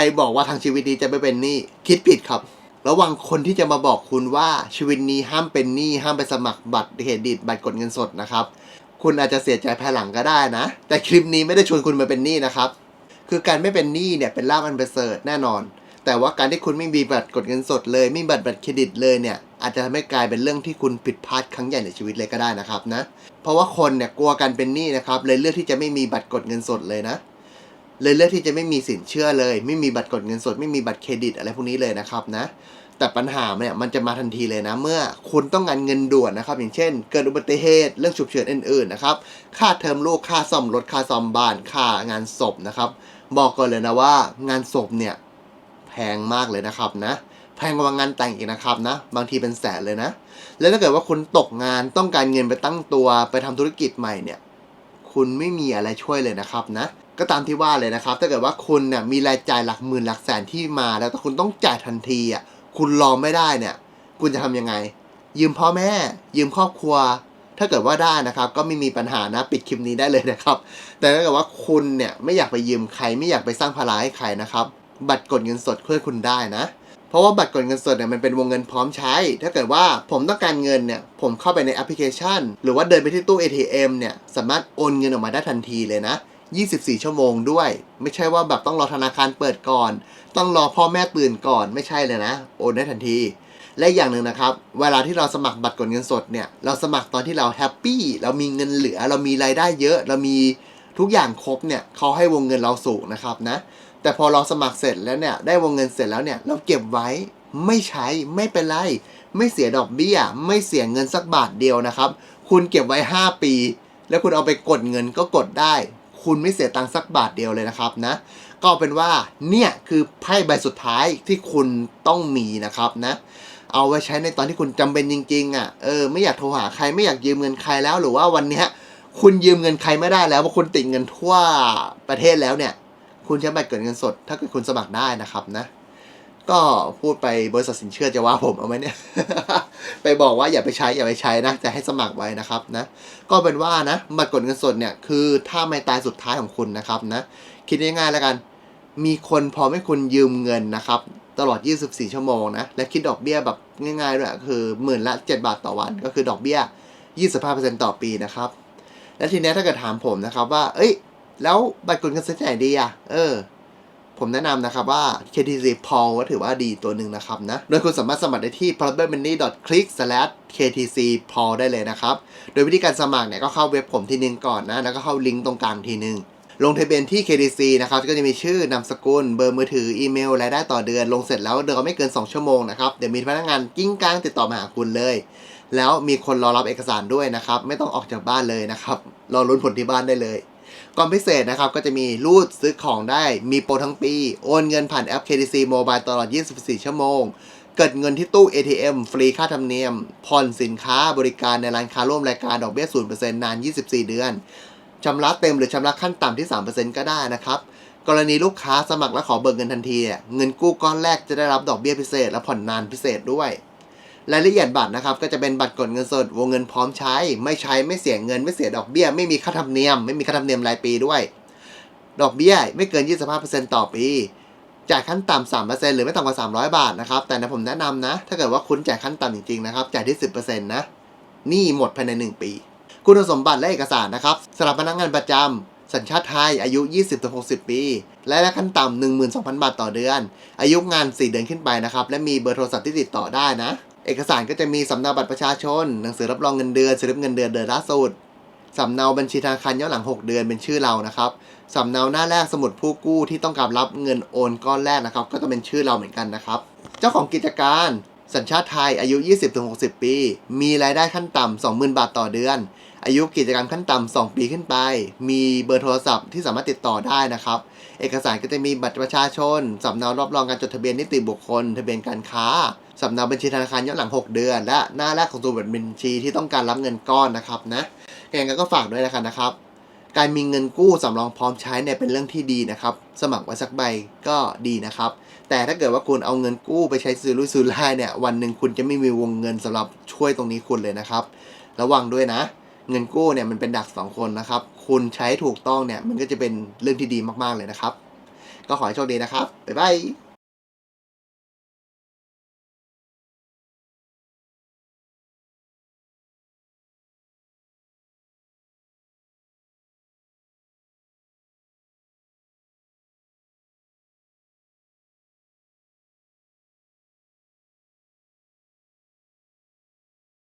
รบอกว่าทางชีวิตนี้จะไม่เป็นหนี้คิดผิดครับ ระวังคนที่จะมาบอกคุณว่าชีวิตนี้ห้ามเป็นหนี้ห้ามไปสมัครบัตรเครดิตบัตรกดเงินสดนะครับ คุณอาจจะเสียใจภายหลังก็ได้นะ แต่คลิปนี้ไม่ได้ชวนคุณมาเป็นหนี้นะครับ คือการไม่เป็นหนี้เนี่ยเป็นลาภอันประเสริฐแน่นอน แต่ว่าการที่คุณไม่มีบัตรกดเงินสดเลยไม่มีบัตรบัตรเครดิตเลยเนี่ยอาจจะทำให้กลายเป็นเรื่องที่คุณผิดพลาดครั้งใหญ่ในชีวิตเลยก็ได้นะครับนะ เพราะว่าคนเนี่ยกลัวการเป็นหนี้นะครับเลยเลือกที่จะไม่มีบัตรกดเงินสดเลยนะ เลยเลือกที่จะไม่มีสินเชื่อเลย ไม่มีบัตรกดเงินสด ไม่มีบัตรเครดิตอะไรพวกนี้เลยนะครับนะแต่ปัญหาเนี่ยมันจะมาทันทีเลยนะ เมื่อคุณต้องการเงินด่วนนะครับ อย่างเช่น เกิดอุบัติเหตุเรื่องฉุกเฉินอื่นๆนะครับค่าเทอมลูกค่าซ่อมรถค่าซ่อมบ้านค่างานศพนะครับ บอกก่อนเลยนะว่างานศพเนี่ยแพงมากเลยนะครับนะแพงกว่างานแต่งอีกนะครับนะ บางทีเป็นแสนเลยนะ แล้วถ้าเกิดว่าคุณตกงานต้องการเงินไปตั้งตัวไปทำธุรกิจใหม่เนี่ย คุณไม่มีอะไรช่วยเลยนะครับนะก็ตามที่ว่าเลยนะครับ ถ้าเกิดว่าคุณเนี่ยมีรายจ่ายหลักหมื่นหลักแสนที่มา แล้วแต่คุณต้องจ่ายทันทีอะคุณรอไม่ได้เนี่ย คุณจะทำยังไง ยืมพ่อแม่ ยืมครอบครัว ถ้าเกิดว่าได้นะครับ ก็ไม่มีปัญหานะปิดคลิปนี้ได้เลยนะครับ แต่ถ้าเกิดว่าคุณเนี่ยไม่อยากไปยืมใคร ไม่อยากไปสร้างภาระให้ใครนะครับ บัตรกดเงินสดช่วยคุณได้นะ เพราะว่าบัตรกดเงินสดเนี่ยมันเป็นวงเงินพร้อมใช้ ถ้าเกิดว่าผมต้องการเงินเนี่ยผมเข้าไปในแอปพลิเคชัน หรือว่าเดินไปที่ตู้ ATM เนี่ยสามารถโอนเงินออกมาได้ทันทีเลยนะ 24 ชั่วโมงด้วย ไม่ใช่ว่าแบบต้องรอธนาคารเปิดก่อน ต้องรอพ่อแม่ตื่นก่อนไม่ใช่เลยนะ โอนได้ทันที และอีกอย่างหนึ่งนะครับ เวลาที่เราสมัครบัตรกดเงินสดเนี่ยเราสมัครตอนที่เราแฮปปี้เรามีเงินเหลือ เรามีรายได้เยอะ เรามีทุกอย่างครบเนี่ยเขาให้วงเงินเราสูงนะครับนะ แต่พอเราสมัครเสร็จแล้วเนี่ย ได้วงเงินเสร็จแล้วเนี่ย เราเก็บไว้ไม่ใช้ไม่เป็นไร ไม่เสียดอกเบี้ย ไม่เสียเงินสักบาทเดียวนะครับ คุณเก็บไว้ 5 ปี แล้วคุณเอาไปกดเงินก็กดได้ คุณไม่เสียตังค์สักบาทเดียวเลยนะครับนะ ก็เป็นว่าเนี่ยคือไพ่ใบสุดท้ายที่คุณต้องมีนะครับนะ เอาไว้ใช้ในตอนที่คุณจำเป็นจริงๆอะเออไม่อยากโทรหาใครไม่อยากยืมเงินใครแล้วหรือว่าวันเนี้ยคุณยืมเงินใครไม่ได้แล้วเพราะคุณติดเงินทั่วประเทศแล้วเนี่ย คุณใช้บัตรเกิดเงินสด ถ้าเกิดคุณสมัครได้นะครับนะ ก็พูดไปบริษัทสินเชื่อจะว่าผมเอาไหมเนี่ย ไปบอกว่าอย่าไปใช้อย่าไปใช้นะจะให้สมัครไว้นะครับนะ ก็เป็นว่านะบัตรกดเงินสดเนี่ยคือถ้าไม่ตายสุดท้ายของคุณนะครับนะ คิดง่ายๆแล้วกัน มีคนพร้อมให้คุณยืมเงินนะครับตลอด 24 ชั่วโมงนะ และคิดดอกเบี้ยแบบง่ายๆด้วยคือหมื่นละ 7 บาทต่อวัน ก็คือดอกเบี้ย 25%ต่อปีนะครับ และทีนี้ถ้าเกิดถามผมนะครับว่า เอ้ย แล้วบัตรกดเงินสดไหนดีอะ เออ ผมแนะนำนะครับว่า KTC Pol ก็ถือว่าดีตัวหนึ่งนะครับนะ โดยคุณสามารถสมัครได้ที่ probablemoney.click/ktc-pol ได้เลยนะครับ โดยวิธีการสมัครเนี่ยก็เข้าเว็บผมทีนึงก่อนนะ แล้วก็เข้าลิงก์ตรงกลางทีนึงลงทะเบียนที่ KTC นะครับ ก็จะมีชื่อนามสกุล เบอร์มือถือ อีเมล รายได้ต่อเดือน ลงเสร็จแล้วเดือนไม่เกิน 2 ชั่วโมงนะครับ เดี๋ยวมีพนักงานกิ้งก้างติดต่อมาหาคุณเลย แล้วมีคนรอรับเอกสารด้วยนะครับ ไม่ต้องออกจากบ้านเลยนะครับ รอลุ้นผลที่บ้านได้เลย ก่อนพิเศษนะครับก็จะมีรูดซื้อของได้มีโปรทั้งปี โอนเงินผ่านแอป KTC Mobile ตลอด 24 ชั่วโมง เกิดเงินที่ตู้ ATM ฟรีค่าธรรมเนียม ผ่อนสินค้าบริการในร้านค้าร่วมรายการดอกเบี้ย 0%นาน 24 เดือนชำระเต็มหรือชำระขั้นต่ำที่ 3%ก็ได้นะครับกรณีลูกค้าสมัครและขอเบิกเงินทันทีเนี่ยเงินกู้ก้อนแรกจะได้รับดอกเบี้ยพิเศษ และผ่อนนานพิเศษด้วย รายละเอียดบัตรนะครับก็จะเป็นบัตรกดเงินสดวงเงินพร้อมใช้ ไม่ใช้ไม่เสียเงินไม่เสียดอกเบี้ย ไม่มีค่าธรรมเนียม ไม่มีค่าธรรมเนียมรายปีด้วย ดอกเบี้ยไม่เกิน 25%ต่อปีจ่ายขั้นต่ำ3%หรือไม่ต่ำกว่า300บาทนะครับ แต่นะผมแนะนำนะ ถ้าเกิดว่าคุณจ่ายขั้นต่ำจริงๆนะครับ จ่ายที่10%นะหนี่หมดภายใน1ปี คุณสมบัติและเอกสารนะครับสำหรับพนักงานประจำสัญชาติไทย อายุ 20-60 ปี และและขั้นต่ำ12,000 บาทต่อเดือน อายุงาน 4 เดือนขึ้นไปนะครับ และมีเบอร์โทรศัพท์ที่ติดต่อได้นะ เอกสารก็จะมีสำเนาบัตรประชาชน หนังสือรับรองเงินเดือนสลิปเงินเดือนเดือนล่าสุดสำเนาบัญชีธนาคารย้อนหลัง 6 เดือนเป็นชื่อเรานะครับสำเนาหน้าแรกสมุดผู้กู้ที่ต้องการรับเงินโอนก้อนแรกนะครับ ก็จะเป็นชื่อเราเหมือนกันนะครับ เจ้าของกิจการ สัญชาติไทยอายุ 20-60 ปี มีรายได้ขั้นต่ำ20,000 บาทต่อเดือน อายุกิจการขั้นต่ำ2ปีขึ้นไป มีเบอร์โทรศัพท์ที่สามารถติดต่อได้นะครับ เอกสารก็จะมีบัตรประชาชน สำเนารับรองการจดทะเบียนนิติบุคคล ทะเบียนการค้า สำเนาบัญชีธนาคารย้อนหลัง 6 เดือน และหน้าแรกของตัวบัญชีที่ต้องการรับเงินก้อนนะครับนะยังไงก็ฝากด้วยนะครับนะครับ การมีเงินกู้สำรองพร้อมใช้เนี่ยเป็นเรื่องที่ดีนะครับ สมัครไว้สักใบก็ดีนะครับ แต่ถ้าเกิดว่าคุณเอาเงินกู้ไปใช้ซื้อลุยซื้อไล่เนี่ยวันหนึ่งคุณจะไม่มีวงเงินสำหรับช่วยตรงนี้คุณเลยนะครับ ระวังด้วยนะ เงินกู้เนี่ยมันเป็นดักสองคนนะครับ คุณใช้ถูกต้องเนี่ยมันก็จะเป็นเรื่องที่ดีมากๆเลยนะครับ ก็ขอให้โชคดีนะครับ บ๊ายบาย